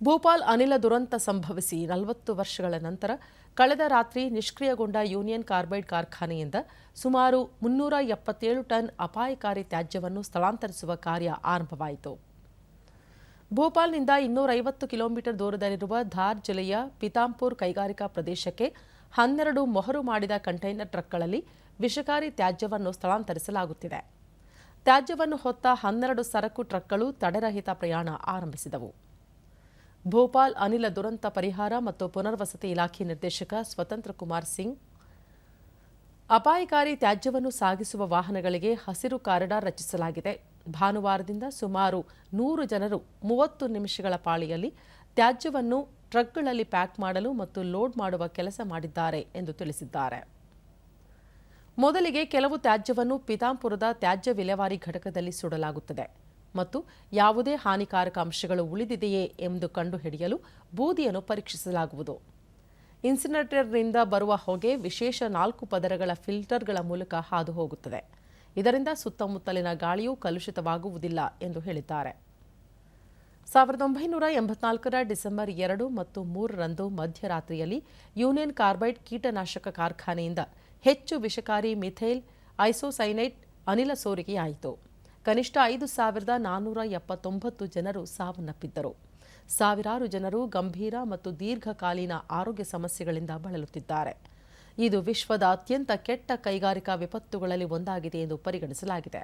ಭೂಪಾಲ್ ಅನಿಲ ದುರಂತ ಸಂಭವಿಸಿ ನಲವತ್ತು ವರ್ಷಗಳ ನಂತರ ಕಳೆದ ರಾತ್ರಿ ನಿಷ್ಕ್ರಿಯಗೊಂಡ ಯೂನಿಯನ್ ಕಾರ್ಬೈಡ್ ಕಾರ್ಖಾನೆಯಿಂದ ಸುಮಾರು ಮುನ್ನೂರ ಎಪ್ಪತ್ತೇಳು ಟನ್ ಅಪಾಯಕಾರಿ ತ್ಯಾಜ್ಯವನ್ನು ಸ್ಥಳಾಂತರಿಸುವ ಕಾರ್ಯ ಆರಂಭವಾಯಿತು. ಭೋಪಾಲ್ನಿಂದ ಇನ್ನೂರೈವತ್ತು ಕಿಲೋಮೀಟರ್ ದೂರದಲ್ಲಿರುವ ಧಾರ್ ಜಿಲ್ಲೆಯ ಪಿತಾಂಪುರ್ ಕೈಗಾರಿಕಾ ಪ್ರದೇಶಕ್ಕೆ ಹನ್ನೆರಡು ಮೊಹರು ಮಾಡಿದ ಕಂಟೈನರ್ ಟ್ರಕ್ಗಳಲ್ಲಿ ವಿಷಕಾರಿ ತ್ಯಾಜ್ಯವನ್ನು ಸ್ಥಳಾಂತರಿಸಲಾಗುತ್ತಿದೆ. ತ್ಯಾಜ್ಯವನ್ನು ಹೊತ್ತ ಹನ್ನೆರಡು ಸರಕು ಟ್ರಕ್ಗಳು ತಡೆರಹಿತ ಪ್ರಯಾಣ ಆರಂಭಿಸಿದವು. ಭೋಪಾಲ್ ಅನಿಲ ದುರಂತ ಪರಿಹಾರ ಮತ್ತು ಪುನರ್ವಸತಿ ಇಲಾಖೆ ನಿರ್ದೇಶಕ ಸ್ವತಂತ್ರ ಕುಮಾರ್ ಸಿಂಗ್. ಅಪಾಯಕಾರಿ ತ್ಯಾಜ್ಯವನ್ನು ಸಾಗಿಸುವ ವಾಹನಗಳಿಗೆ ಹಸಿರು ಕಾರಿಡಾರ್ ರಚಿಸಲಾಗಿದೆ. ಭಾನುವಾರದಿಂದ ಸುಮಾರು ನೂರು ಜನರು ಮೂವತ್ತು ನಿಮಿಷಗಳ ಪಾಳಿಯಲ್ಲಿ ತ್ಯಾಜ್ಯವನ್ನು ಟ್ರಕ್ಗಳಲ್ಲಿ ಪ್ಯಾಕ್ ಮಾಡಲು ಮತ್ತು ಲೋಡ್ ಮಾಡುವ ಕೆಲಸ ಮಾಡಿದ್ದಾರೆ ಎಂದು ತಿಳಿಸಿದ್ದಾರೆ. ಮೊದಲಿಗೆ ಕೆಲವು ತ್ಯಾಜ್ಯವನ್ನು ಪಿತಾಂಪುರದ ತ್ಯಾಜ್ಯ ವಿಲೇವಾರಿ ಘಟಕದಲ್ಲಿ ಸುಡಲಾಗುತ್ತದೆ. ಮತ್ತು ಯಾವುದೇ ಹಾನಿಕಾರಕ ಅಂಶಗಳು ಉಳಿದಿದೆಯೇ ಎಂದು ಕಂಡುಹಿಡಿಯಲು ಬೂದಿಯನ್ನು ಪರೀಕ್ಷಿಸಲಾಗುವುದು. ಇನ್ಸಿನರೇಟರ್ನಿಂದ ಬರುವ ಹೊಗೆ ವಿಶೇಷ ನಾಲ್ಕು ಪದರಗಳ ಫಿಲ್ಟರ್ಗಳ ಮೂಲಕ ಹಾದು ಹೋಗುತ್ತದೆ ಇದರಿಂದ ಸುತ್ತಮುತ್ತಲಿನ ಗಾಳಿಯೂ ಕಲುಷಿತವಾಗುವುದಿಲ್ಲ ಎಂದು ಹೇಳಿದ್ದಾರೆ. ಸಾವಿರದ ಒಂಬೈನೂರ ಎಂಬತ್ನಾಲ್ಕರ ಡಿಸೆಂಬರ್ ಎರಡು ಮತ್ತು ಮೂರರಂದು ಮಧ್ಯರಾತ್ರಿಯಲ್ಲಿ ಯೂನಿಯನ್ ಕಾರ್ಬೈಡ್ ಕೀಟನಾಶಕ ಕಾರ್ಖಾನೆಯಿಂದ ಹೆಚ್ಚು ವಿಷಕಾರಿ ಮಿಥೈಲ್ ಐಸೋಸೈನೈಟ್ ಅನಿಲ ಸೋರಿಕೆಯಾಯಿತು. ಕನಿಷ್ಠ ಐದು ಸಾವಿರದ ನಾನ್ನೂರ ಎಪ್ಪತ್ತೊಂಬತ್ತು ಜನರು ಸಾವನ್ನಪ್ಪಿದ್ದರು. ಸಾವಿರಾರು ಜನರು ಗಂಭೀರ ಮತ್ತು ದೀರ್ಘಕಾಲೀನ ಆರೋಗ್ಯ ಸಮಸ್ಯೆಗಳಿಂದ ಬಳಲುತ್ತಿದ್ದಾರೆ. ಇದು ವಿಶ್ವದ ಅತ್ಯಂತ ಕೆಟ್ಟ ಕೈಗಾರಿಕಾ ವಿಪತ್ತುಗಳಲ್ಲಿ ಒಂದಾಗಿದೆ ಎಂದು ಪರಿಗಣಿಸಲಾಗಿದೆ.